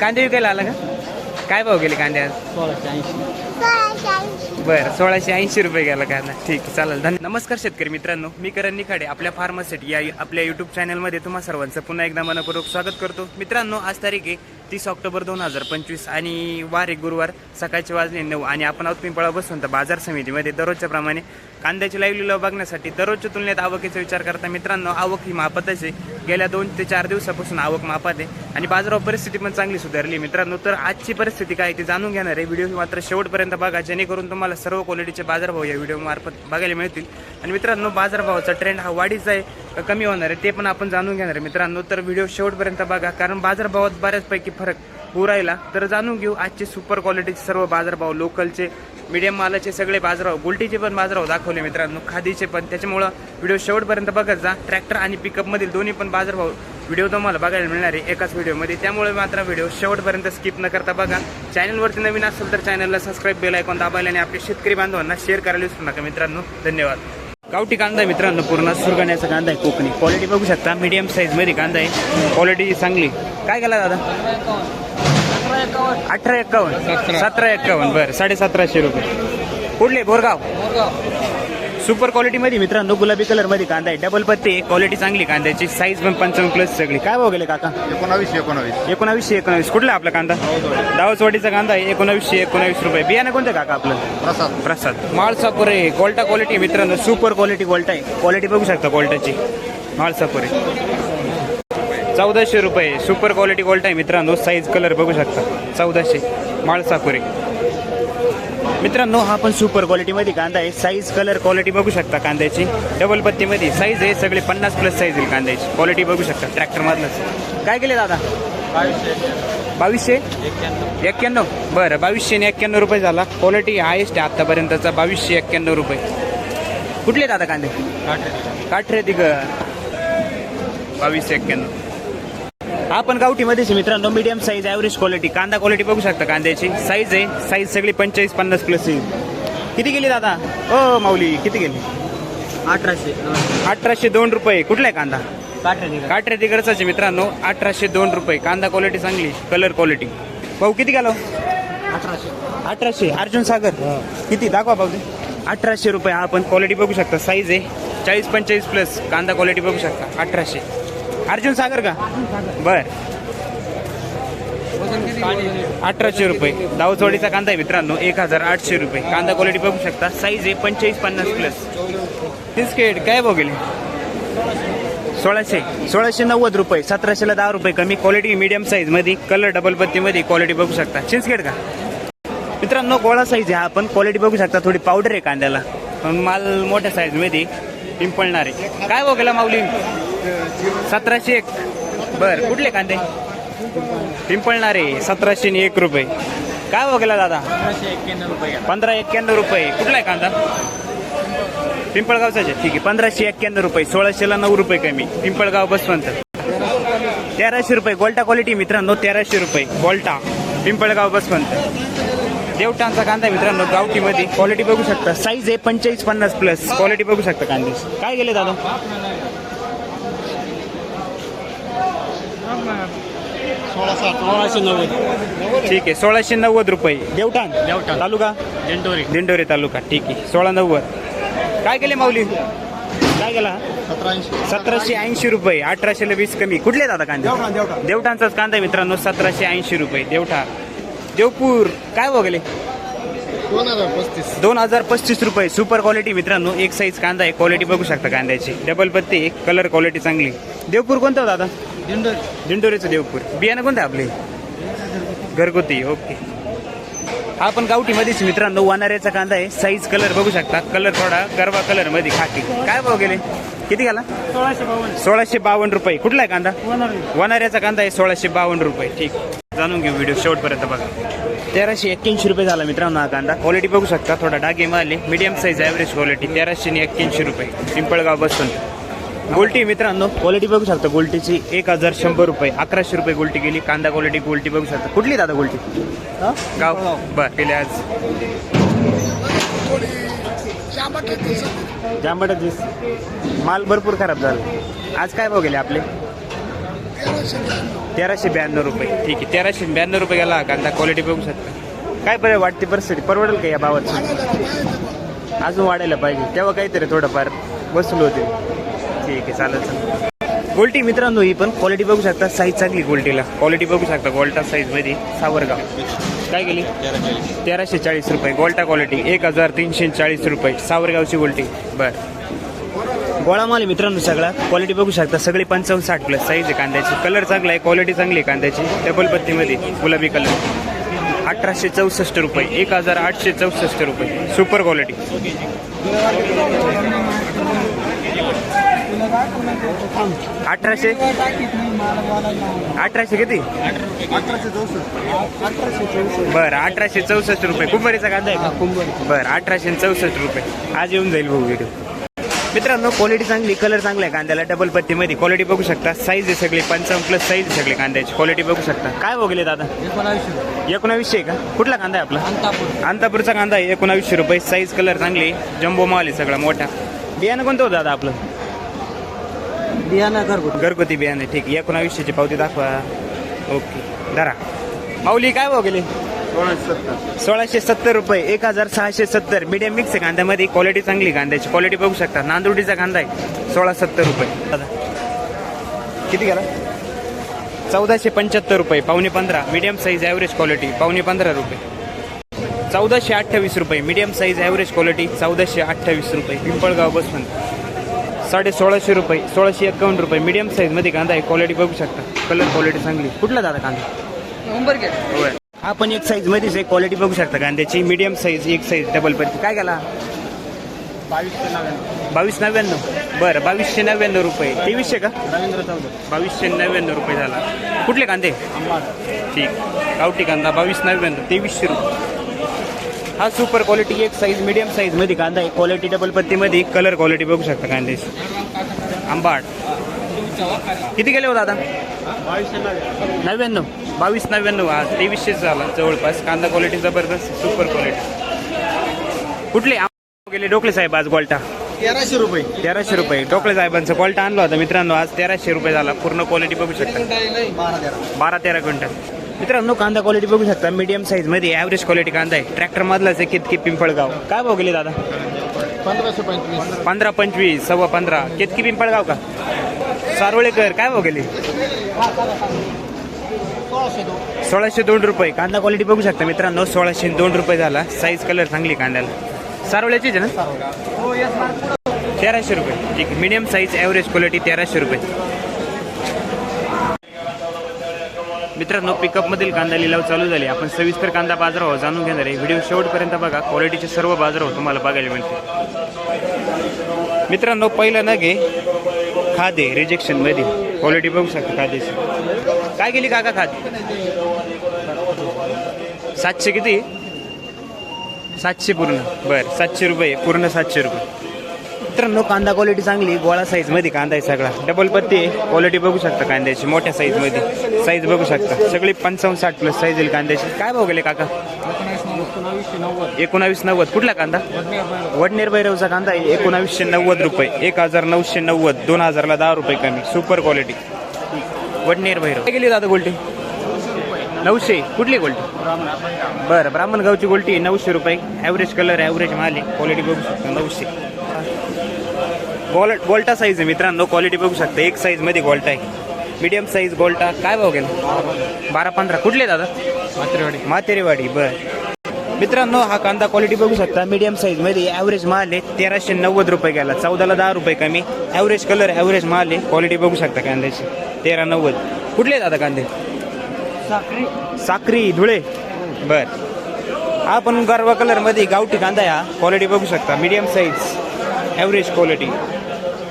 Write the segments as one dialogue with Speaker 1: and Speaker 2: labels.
Speaker 1: कांदे विकायला आला का? काय भाव गेले कांदे आज?
Speaker 2: सोळाशे ऐंशी.
Speaker 1: बरं सोळाशे ऐंशी रुपये गेला कांदा. ठीक आहे चालेल धन्य नमस्कार शेतकरी मित्रांनो मी करण निखाडे आपल्या फार्मासिटी या आपल्या युट्यूब चॅनलमध्ये तुम्हा सर्वांचं पुन्हा एकदा मनपूर्वक स्वागत करतो. मित्रांनो आज तारीख आहे तीस ऑक्टोबर दोन हजार पंचवीस आणि वार गुरुवार सकाळचे वाजले नऊ आणि आपण आहोत पिंपळा बसून तर बाजार समितीमध्ये दररोजच्या प्रमाणे कांद्याची लाईव्ह लिलाव बघण्यासाठी दररोजच्या तुलनेत आवकीचा विचार करता मित्रांनो आवक ही मापातच आहे. गेल्या दोन ते चार दिवसापासून आवक मापात आहे आणि बाजारावर परिस्थिती पण चांगली सुधारली मित्रांनो. तर आजची परिस्थिती काय आहे ती जाणून घेणार आहे. व्हिडिओ मात्र शेवटपर्यंत बघा जेणेकरून तुम्हाला सर्व क्वालिटीचे बाजारभाव या व्हिडिओमार्फत बघायला मिळतील. आणि मित्रांनो बाजारभावाचा ट्रेंड हा वाढीचा आहे. कमी होणार आहे ते पण आपण जाणून घेणार आहे मित्रांनो. तर व्हिडिओ शेवटपर्यंत बघा कारण बाजारभावात बऱ्याचपैकी फरक होऊ राहिला. तर जाणून घेऊ आजचे सुपर क्वालिटीचे सर्व बाजारभाव लोकलचे मीडियम मालाचे सगळे बाजारभाव गुलटीचे पण बाजारभाव दाखवले मित्रांनो खादीचे पण. त्याच्यामुळं व्हिडिओ शेवटपर्यंत बघत जा. ट्रॅक्टर आणि पिकअपमधील दोन्ही पण बाजारभाव व्हिडिओ तुम्हाला बघायला मिळणार आहे एकाच व्हिडिओमध्ये त्यामुळे मात्र व्हिडिओ शेवटपर्यंत स्किप न करता बघा. चॅनलवरती नवीन असेल तर चॅनलला सबस्क्राईब बेल ऐकून दाबायला आणि आपल्या शेतकरी बांधवांना शेअर करायला विसरू नका मित्रांनो. धन्यवाद. गावठी कांदा आहे मित्रांनो पूर्ण सुरगाण्याचा कांदा आहे कोकणी. क्वालिटी बघू शकता मीडियम साईजमध्ये कांदा आहे. क्वालिटी चांगली. काय केला दादा? अठरा एक्कावन्न सतरा. एक्कावन्न बरं. साडे सतराशे रुपये. कुठले? बोरगाव. सुपर क्वालिटी मध्ये मित्रांनो गुलाबी कलरमध्ये कांदा आहे. डबल पत्ते क्वालिटी चांगली कांद्याची साईज पण पंचावन्न प्लस सगळी. काय भाव गेले काका?
Speaker 3: एकोणावीसशे एकोणावीस.
Speaker 1: एकोणावीसशे एकोणावीस. कुठला आपला कांदा? दावचवाडीचा कांदा आहे. एकोणावीसशे एकोणावीस रुपये. बियाणं कोणतं काका आपलं?
Speaker 3: प्रसाद.
Speaker 1: प्रसाद. माळसापुरे. गोल्टा क्वालिटी मित्रांनो. सुपर क्वालिटी गोल्टा आहे. क्वालिटी बघू शकता गोल्टाची माळसापुरे. चौदाशे रुपये. सुपर क्वालिटी गोल्टा आहे मित्रांनो. साईज कलर बघू शकता. चौदाशे. माळसापुरे. मित्रांनो हा पण सुपर क्वालिटीमध्ये कांदा आहे. साईज कलर क्वालिटी बघू शकता कांद्याची. डबल पत्तीमध्ये साईज आहे सगळे पन्नास प्लस साईज आहे कांद्याची. क्वालिटी बघू शकता ट्रॅक्टरमधलंच काय केले दादा? बावीसशे. एक्क्याण्णव. बरं बावीसशे आणि एक्क्याण्णव रुपये झाला. क्वालिटी हायेस्ट आहे आतापर्यंतचा बावीसशे एक्क्याण्णव रुपये. कुठले दादा कांदे? काठरे. तिघ बावीसशे एक्क्याण्णव. हा पण गावठीमध्येच मित्रांनो. मीडियम साईज ॲव्हरेज क्वालिटी कांदा क्वालिटी बघू शकता कांद्याची. साईज आहे साईज सगळी पंचेचाळीस पन्नास प्लस येईल किती गेली दादा? ओ माऊली किती गेली?
Speaker 2: अठराशे.
Speaker 1: अठराशे दोन रुपये. कुठला आहे कांदा? काठरे तिकडचाच आहे मित्रांनो. अठराशे दोन रुपये. कांदा क्वालिटी चांगली. कलर क्वालिटी भाऊ किती गेलो?
Speaker 2: अठराशे.
Speaker 1: अठराशे. अर्जुन सागर? किती? दाखवा भाऊ अठराशे रुपये. हा पण क्वालिटी बघू शकता. साईज आहे चाळीस पंचेचाळीस प्लस कांदा क्वालिटी बघू शकता. अठराशे. अर्जुन सागर का? बर. अठराशे रुपये. दावचवाडीचा कांदा आहे मित्रांनो एक हजार आठशे रुपये. कांदा क्वालिटी बघू शकता. साईज आहे पंचेचाळीस पन्नास प्लस बिस्किट काय बघेल सोळाशे. सोळाशे नव्वद रुपये. सतराशेला दहा रुपये कमी. क्वालिटी मीडियम साईजमध्ये. कलर डबल पत्तीमध्ये क्वालिटी बघू शकता. चिंचखेड का? मित्रांनो गोळा साईज आहे आपण क्वालिटी बघू शकता. थोडी पावडर आहे कांद्याला. पण माल मोठ्या साईजमध्ये पिंपळणार आहे. काय बघायला माऊली? सतराशे एक. बर कुठले कांदे? पिंपळणारे सतराशे एक रुपये. काय बघायला दादा? पंधरा एक्क्याण्णव रुपये. कुठला आहे कांदा? पिंपळगावचाच. आहे ठीक आहे पंधराशे एक्क्याण्णव रुपये. सोळाशेला नऊ रुपये कमी. पिंपळगाव बसवंत. तेराशे रुपये. गोल्टा क्वालिटी मित्रांनो तेराशे रुपये. गोल्टा. पिंपळगाव बसवंत. देवटांचा कांदा मित्रांनो गावठीमध्ये. क्वालिटी बघू शकता. साईज आहे पंचेचाळीस पन्नास प्लस क्वालिटी बघू शकता कांदे. काय गेले दादा?
Speaker 2: सोळाशे नव्वद.
Speaker 1: ठीक आहे सोळाशे नव्वद रुपये. देवटाण
Speaker 2: देवठाण.
Speaker 1: तालुका?
Speaker 2: दिंडोरी.
Speaker 1: दिंडोरी तालुका ठीक आहे. सोळा नव्वद. काय केले माऊली? काय केला? सतराशे ऐंशी रुपये अठराशेला वीस कमी. कुठले दादा कांदे?
Speaker 3: देवठाण, देवठाण.
Speaker 1: देवठाणचाच कांदा मित्रांनो सतराशे ऐंशी रुपये देवठा देवपूर काय बघले
Speaker 3: दोन हजार पस्तीस.
Speaker 1: दोन हजार पस्तीस रुपये. सुपर क्वालिटी मित्रांनो एक साईज कांदा आहे. क्वालिटी बघू शकता कांद्याची. डबल पत्ती एक कलर क्वालिटी चांगली. देवपूर कोणतं दादा
Speaker 2: दिंडोरी.
Speaker 1: दिंडोरीचं देवपूर. बियाणं कोणतं आपले? घरगुती ओके. हा पण गावठीमध्येच मित्रांनो वानाऱ्याचा कांदा आहे. साईज कलर बघू शकता. कलर थोडा गरवा कलरमध्ये खाकी काय भाव गेले? किती गेला?
Speaker 2: सोळाशे बावन्न.
Speaker 1: सोळाशे बावन्न रुपये. कुठला आहे कांदा? वनाऱ्याचा कांदा आहे सोळाशे बावन्न रुपये. ठीक. जाणून घेऊ व्हिडिओ शेवटपर्यंत बघा. तेराशे एक्क्याऐंशी रुपये झाला मित्रांनो हा कांदा. क्वालिटी बघू शकता थोडा डागे मारले मीडियम साईज ॲव्हरेज क्वालिटी तेराशे आणि एक्क्याऐंशी रुपये. पिंपळगाव बसून. गोल्टी मित्रांनो. क्वालिटी बघू शकता गोल्टीची एक हजार शंभर रुपये अकराशे रुपये गोल्टी गेली कांदा क्वालिटी गोल्टी बघू शकता. कुठली दादा गोल्टी? गाव? बर गेले आज. जांभट दिस माल भरपूर खराब झाला. आज काय भाव गेले आपले? तेराशे ब्याण्णव रुपये. ठीक आहे तेराशे ब्याण्णव रुपये गेला कांदा क्वालिटी बघू शकता. काय बरं वाटते परिस्थिती? परवडेल का या भावात अजून वाढायला पाहिजे. तेव्हा काहीतरी थोडंफार वसूल होते. ठीक आहे चालेल चालेल. गोल्टी मित्रांनो ही पण क्वालिटी बघू शकता साईज चांगली गोल्टीला. क्वालिटी बघू शकता गोल्टा साईजमध्ये सावरगाव काय गेली तेराशे चाळीस रुपये गोल्टा क्वालिटी एक हजार तीनशे चाळीस रुपये सावरगावची गोल्टी. बर. गोळा माल मित्रांनो सगळा क्वालिटी बघू शकता सगळी पंचावन्न साठ प्लस साईज आहे कांद्याची. कलर चांगला आहे क्वालिटी चांगली आहे कांद्याची. डबल पत्तीमध्ये गुलाबी कलर अठराशे चौसष्ट रुपये एक हजार आठशे चौसष्ट रुपये. सुपर क्वालिटी अठराशे? अठराशे किती? बरं अठराशे चौसष्ट रुपये. कुंभारीचा कांदा आहे का? बरं अठराशे चौसष्ट रुपये. आज येऊन जाईल बघू व्हिडिओ मित्रांनो क्वालिटी चांगली कलर चांगला आहे कांद्याला. डबल पत्तीमध्ये क्वालिटी बघू शकता. साईज आहे सगळी पंचावन्न प्लस साईज आहे सगळी कांद्याची. क्वालिटी बघू शकता. काय बघले दादा? एकोणावीसशे आहे का? कुठला कांदा आहे आपला? अंतापूरचा कांदा आहे. एकोणावीसशे रुपये. साईज कलर चांगली जम्बो माल आहे सगळा मोठा. बियाणं कोणतं होतं दादा आपलं?
Speaker 2: बियाणा घरगुती.
Speaker 1: घरगुती बियाणे ठीक. एकोणावीसशेची पावती दाखवा. ओके. धरा. माऊली काय भाव गेले? सोळाशे सत्तर रुपये. एक हजार सहाशे सत्तर. मीडियम मिक्स आहे कांद्यामध्ये. क्वालिटी चांगली कांद्याची. क्वालिटी बघू शकता. नांदुर्डीचा कांदा आहे. सोळा सत्तर रुपये. दादा. किती गेला? चौदाशे पंच्याहत्तर रुपये. पावणे पंधरा. मीडियम साईज ॲव्हरेज क्वालिटी पावणे पंधरा रुपये. चौदाशे अठ्ठावीस रुपये. मीडियम साईज ॲव्हरेज क्वालिटी चौदाशे अठ्ठावीस रुपये. पिंपळगाव बसून साडे सोळाशे रुपये सोळाशे एक्कावन्न रुपये. मीडियम साईजमध्ये कांदा आहे. क्वालिटी बघू शकता. कलर क्वालिटी चांगली. कुठला दादा कांदा? होय. हा पण एक साईज मध्येच आहे. क्वालिटी बघू शकता कांद्याची. मीडियम साईज एक साईज डबल पत्ती. काय गेला? बावीस नव्याण्णव. बरं बावीसशे नव्याण्णव रुपये. तेवीसशे का? बावीसशे नव्याण्णव रुपये झाला. कुठले कांदे? ठीक. गावठी कांदा बावीस नव्याण्णव. तेवीसशे रुपये. हा सुपर क्वालिटी एक साईज मीडियम साईजमध्ये कांदा आहे. क्वालिटी डबल पत्तीमध्ये कलर क्वालिटी बघू शकता कांद्याची आंबाट किती गेले हो दादा? नव्याण्णव. बावीस नव्याण्णव. आज तेवीसशे झाला. जवळपास. कांदा क्वालिटी जबरदस्त सुपर क्वालिटी कुठले? गेले. डोकले साहेब आज गोल्टा
Speaker 3: तेराशे रुपये.
Speaker 1: तेराशे रुपये. डोकले साहेबांचा क्वालिटी आणला होता मित्रांनो. आज तेराशे रुपये झाला. पूर्ण क्वालिटी बघू शकता.
Speaker 3: बारा तेरा
Speaker 1: क्विंटल. मित्रांनो कांदा क्वालिटी बघू शकता. मीडियम साईजमध्ये ॲव्हरेज क्वालिटी कांदा आहे. ट्रॅक्टर मधलाच आहे कितकी पिंपळगाव. काय भाव गेले दादा?
Speaker 3: पंधराशे पंचवीस.
Speaker 1: पंधरा पंचवीस सव्वा पंधरा. केतकी पिंपळगाव का? सारोळेकर काय भाव गेले?
Speaker 3: सोळाशे दोन.
Speaker 1: रुपये. कांदा क्वालिटी बघू शकता मित्रांनो सोळाशे दोन रुपये झाला. साईज कलर चांगली कांद्याला. सारोळ्याचीच आहे ना? तेराशे रुपये. ठीक मीडियम साईज ॲव्हरेज क्वालिटी तेराशे रुपये. मित्रांनो पिकअप मधील कांदा लिलाव चालू झाले. आपण सविस्तर कांदा बाजारभाव जाणून घेणार आहे. व्हिडिओ शेवटपर्यंत बघा. क्वालिटीचे सर्व बाजारभाव तुम्हाला बघायला मिळते मित्रांनो पहिलं नगे खादे रिजेक्शनमध्ये क्वालिटी बघू शकता खादेची. काय गेली काका खाद? सातशे किती? सातशे पूर्ण. बरं सातशे रुपये पूर्ण सातशे रुपये. मित्रांनो कांदा क्वालिटी चांगली गोळा साईजमध्ये कांदा आहे सगळा. डबल पत्ती क्वालिटी बघू शकता कांद्याची मोठ्या साईजमध्ये. साईज बघू शकता. सगळी पंचावन्न साठ प्लस साईज येईल कांद्याची. काय भाव गेले काका? एकोणावीस नव्वद. कुठला कांदा? वडनेर भैरवचा कांदा आहे एकोणावीसशे नव्वद रुपये. एक हजार नऊशे नव्वद. दोन हजारला दहा रुपये कमी. Super quality Vadner Bhairav. काय गेली दादा गोल्टी? नऊशे. कुठली गोल्टी? बरं ब्राह्मण गावची गोल्टी नऊशे रुपये. ॲव्हरेज कलर ॲव्हरेज माल आहे. क्वालिटी बघू शकता नऊशे. गोल गोल्टा साईज आहे मित्रांनो. क्वालिटी बघू शकता. एक साईजमध्ये गोल्टा आहे. मीडियम साईज गोल्टा. काय भाव गेला? बारा पंधरा. कुठले दादा?
Speaker 2: मात्रेवाडी
Speaker 1: मातेरेवाडी बर. मित्रांनो हा कांदा क्वालिटी बघू शकता. मीडियम साईजमध्ये ॲव्हरेज माल आहे. तेराशे नव्वद रुपये गेला. चौदाला दहा रुपये कमी. ॲव्हरेज कलर ॲव्हरेज माल आहे. क्वालिटी बघू शकता कांद्याची. तेरा नव्वद. कुठले दादा कांदे?
Speaker 2: साखरी.
Speaker 1: साक्री धुळे. बर. हा पण गरवा कलरमध्ये गावठी कांदा आहे हा. क्वालिटी बघू शकता. मीडियम साईज ॲव्हरेज क्वालिटी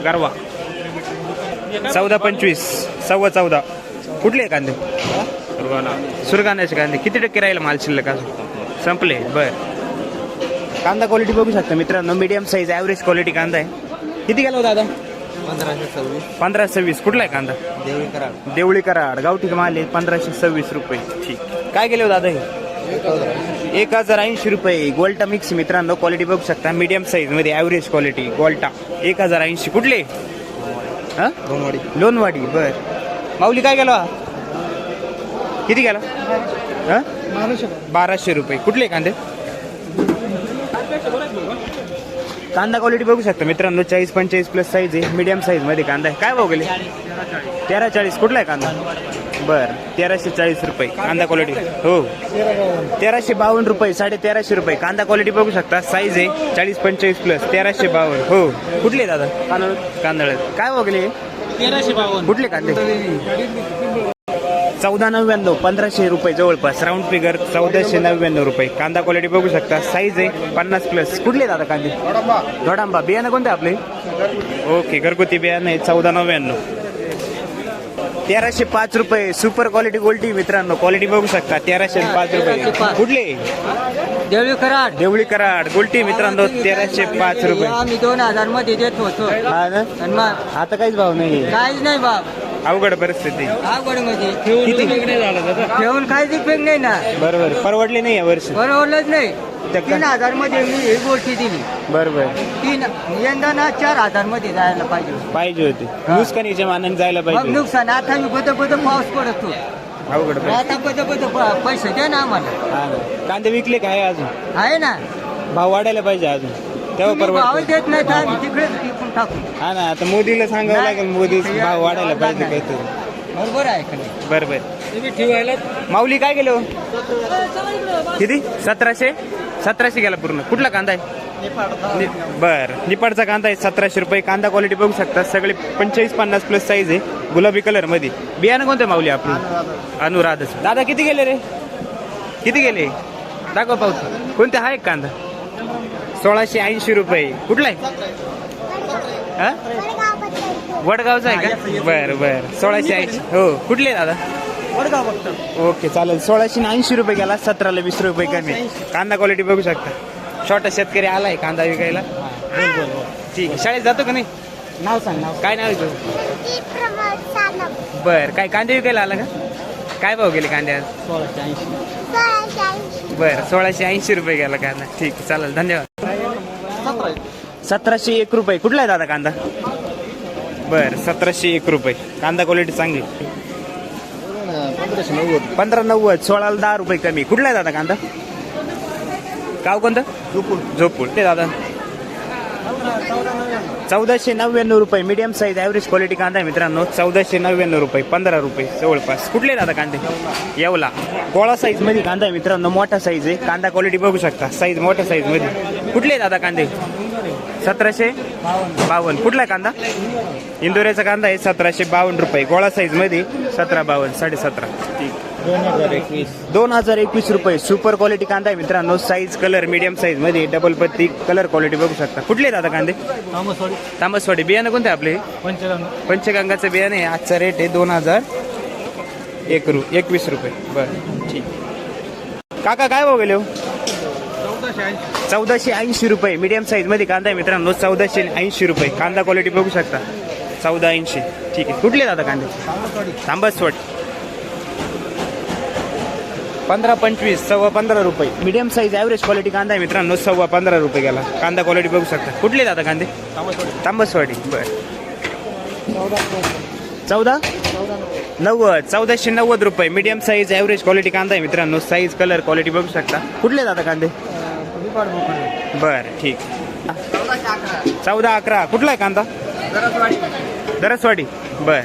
Speaker 1: गरवा. चौदा पंचवीस. सव्वा चौदा. कुठले आहे कांदे? सुरगाण्याचे कांदे. किती टक्के राहील माल शिल्लक अजून? संपले. बर. कांदा क्वालिटी बघू शकता मित्रांनो. मीडियम साईज ॲव्हरेज क्वालिटी कांदा आहे. किती गेला हो दादा?
Speaker 2: पंधराशे सव्वीस.
Speaker 1: पंधरा सव्वीस. कुठला आहे कांदा?
Speaker 2: देवी कराड.
Speaker 1: देवळी कराड. गावठी माल आहे पंधराशे सव्वीस रुपये. ठीक. काय गेले हो दादा हे? एक हजार ऐंशी रुपये. गोल्टा मिक्स मित्रांनो क्वालिटी बघू शकता. मीडियम साईजमध्ये ॲव्हरेज क्वालिटी गोल्टा. एक हजार ऐंशी. कुठले? हा? लोणवाडी. बर. माऊली काय गेला? किती गेला? हा? बाराशे. रुपये. कुठले कांदे? कांदा क्वालिटी बघू शकता मित्रांनो. चाळीस पंचेचाळीस प्लस साईज आहे. मीडियम साईजमध्ये कांदा आहे. काय भाव गेले? तेरा चाळीस. कुठला आहे कांदा? बर तेराशे चाळीस रुपये. कांदा क्वालिटी हो. तेराशे बावन्न रुपये साडे तेराशे रुपये. कांदा क्वालिटी बघू शकता. साईज आहे चाळीस पंचेचाळीस प्लस तेराशे बावन्न. हो. कुठले दादा? कांदळ काय गेले
Speaker 3: तेराशे बावन्न.
Speaker 1: कुठले कांदे? चौदा नव्याण्णव पंधराशे रुपये जवळपास. राऊंड फिगर चौदाशे नव्याण्णव रुपये. कांदा क्वालिटी बघू शकता. साईज आहे पन्नास प्लस कुठले दादा कांदे? धोडांबा. बियाणं कोणते आपले? ओके घरगुती बियाणं आहे चौदा नव्याण्णव. तेराशे पाच रुपये. सुपर क्वालिटी गोल्टी मित्रांनो. क्वालिटी बघू शकता. तेराशे पाच रुपये. कुठले?
Speaker 2: देवळी कराड
Speaker 1: देवळी कराड गोल्टी मित्रांनो तेराशे पाच रुपये.
Speaker 2: आम्ही दोन हजारमध्ये देत होतो.
Speaker 1: आता काहीच भाव नाही
Speaker 2: काहीच नाही बाप
Speaker 1: अवघड परिस्थिती. किती?
Speaker 2: ठेवून काहीच उपयोग नाही ना.
Speaker 1: बरोबर परवडले नाही या वर्षी.
Speaker 2: बरोबरच नाही. तीन हजारमध्ये मी ही गोष्टी दिली.
Speaker 1: बरोबर.
Speaker 2: तीन यंदा ना चार हजारमध्ये जायला पाहिजे
Speaker 1: पाहिजे होते. नुकसानीच्या मानाने जायला
Speaker 2: मग
Speaker 1: पाहिजे
Speaker 2: नुकसान आता मी बद बद पाऊस पडतो
Speaker 1: अवघड परिस्थिती.
Speaker 2: आता बद बद प- पैसे द्या ना आम्हाला.
Speaker 1: हा ना. कांदे विकले काय अजून?
Speaker 2: आहे ना.
Speaker 1: भाव वाढायला पाहिजे अजून. तेव्हा
Speaker 2: तुम्ही भाव
Speaker 1: परवडत
Speaker 2: देत नाही तर आम्ही तिकडेच विकून टाकू.
Speaker 1: हा ना आता मोदीला सांगावं लागेल मोदी भाव वाढायला पाहिजे काहीतरी.
Speaker 2: बरोबर आहे का नाही?
Speaker 1: बरोबर
Speaker 2: तुम्ही ठेवायला?
Speaker 1: माऊली काय गेलो किती? सतराशे? सतराशे गेला पूर्ण. कुठला कांदा आहे? नि- बर. निपाडचा कांदा आहे सतराशे रुपये. कांदा क्वालिटी बघू शकता. सगळे पंचेचाळीस पन्नास प्लस साईज आहे गुलाबी कलरमध्ये. बियाणं कोणतं माऊली आपलं? अनुराधच. दादा किती गेले रे? किती गेले? दाखव पाहू. कोणते आहे कांदा? सोळाशे ऐंशी रुपये. कुठला आहे? हा? वडगावचा आहे का? बर बर. सोळाशे ऐंशी. हो कुठले दादा?
Speaker 3: वडगाव फक्त.
Speaker 1: ओके चालेल. सोळाशे ऐंशी रुपये गेला सतराला वीस रुपये कमी. कांदा क्वालिटी बघू शकता. छोटा शेतकरी आलाय कांदा विकायला. ठीक आहे. शाळेत जातो का नाही?
Speaker 2: नाव सांग नाव
Speaker 1: काय नाव तुझं? बर काय कांदे विकायला आला का? काय भाव गेले कांदे आज?
Speaker 2: सोळाशे ऐंशी.
Speaker 1: बर सोळाशे ऐंशी रुपये गेला कांदा. ठीक आहे चालेल. धन्यवाद. सतराशे एक रुपये. कुठला आहे दादा कांदा? बर सतराशे एक रुपये. कांदा क्वालिटी चांगली.
Speaker 3: पंधराशे नव्वद.
Speaker 1: पंधरा नव्वद सोळाला दहा रुपये कमी. कुठला आहे दादा कांदा? गाव कोणतं?
Speaker 3: झोपून
Speaker 1: झोपूळ ते दादा. चौदाशे नव्याण्णव रुपये. मीडियम साईज ॲव्हरेज क्वालिटी कांदा आहे मित्रांनो. चौदाशे नव्याण्णव रुपये. पंधरा रुपये. जवळपास. कुठले दादा कांदे? येवला. गोळा साईजमध्ये कांदा आहे मित्रांनो. मोठा साईज आहे. कांदा क्वालिटी बघू शकता. साईज मोठ्या साईजमध्ये. कुठले दादा कांदे? सतराशे बावन्न. कुठला कांदा? इंदोऱ्याचा कांदा आहे सतराशे बावन्न रुपये. गोळा साईजमध्ये सतरा बावन्न साडे सतरा ठीक
Speaker 2: दोन हजार एकवीस
Speaker 1: रुपये. सुपर क्वालिटी कांदा आहे मित्रांनो. साईज कलर मीडियम साईजमध्ये डबल पत्ती कलर क्वालिटी बघू शकता. कुठले दादा कांदे?
Speaker 2: तामसवाडी.
Speaker 1: तांबसवाडी बियाणं कोणते आपले?
Speaker 2: पंचगंगा.
Speaker 1: पंचगंगाचं बियाणं आजचा रेट आहे दोन हजार एक रु एकवीस रुपये. बरं ठीक. काका काय भाव गेले हो?
Speaker 3: चौदाशे ऐंशी.
Speaker 1: रुपये. मीडियम साईजमध्ये कांदा आहे मित्रांनो. चौदाशे ऐंशी रुपये. कांदा क्वालिटी बघू शकता. चौदा ऐंशी. ठीक आहे. कुठले दादा कांदे? तांबसवाडी. पंधरा पंचवीस सव्वा पंधरा रुपये. मीडियम साईज ॲव्हरेज क्वालिटी कांदा आहे मित्रांनो. सव्वा पंधरा रुपये गेला. कांदा क्वालिटी बघू शकता. कुठले दादा कांदे? तांबसवाडी. बर. चौदा. नव्वद. चौदाशे नव्वद रुपये. मीडियम साईज ॲव्हरेज क्वालिटी कांदा आहे मित्रांनो. साईज कलर क्वालिटी बघू शकता. कुठले दादा कांदे? बर ठीक. चौदा अकरा. कुठला आहे कांदा? दरसवाडी. बर.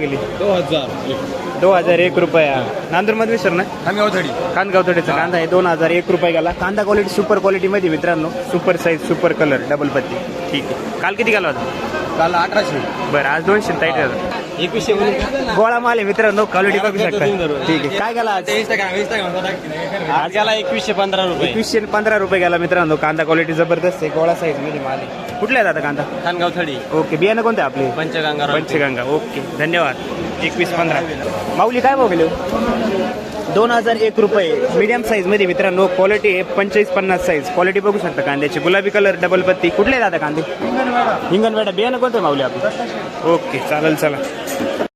Speaker 1: गेली?
Speaker 3: दोन हजार
Speaker 1: दोन हजार एक रुपया. नांदूरमध्ये सर ना
Speaker 3: आम्ही अवधडी
Speaker 1: कांदगावतडीचा कांदा आहे. दोन हजार एक रुपये गेला. कांदा क्वालिटी सुपर क्वालिटी मध्ये मित्रांनो super size super colour double पत्ती. ठीक आहे. काल किती गेला होता?
Speaker 3: काल अठराशे.
Speaker 1: बरं आज दोनशे टाईट झालं
Speaker 3: एकवीसशे
Speaker 1: गोळा माल आहे मित्रांनो क्वालिटी बघू शकता. ठीक आहे. काय गेला आज?
Speaker 3: आज गेला एकवीसशे पंधरा रुपये.
Speaker 1: एकवीसशे पंधरा रुपये गेला मित्रांनो. कांदा क्वालिटी जबरदस्त आहे. गोळा साईजमध्ये माल आहे. कुठला आहे दादा कांदा?
Speaker 3: खानगाव थडी
Speaker 1: ओके. बियाणं कोणते आपले?
Speaker 3: पंचगंगा
Speaker 1: पंचगंगा. ओके. धन्यवाद. एकवीस पंधरा. माऊली काय भाव गेले? दोन हजार एक रुपये. मीडियम साईजमध्ये मित्रांनो क्वालिटी आहे पंचेचाळीस पन्नास साईज क्वालिटी बघू शकता कांद्याची. गुलाबी कलर डबल पत्ती. कुठले दादा कांदे? हिंगणवेडा बियाणं कोणतं माऊली आपलं? ओके चालेल चला.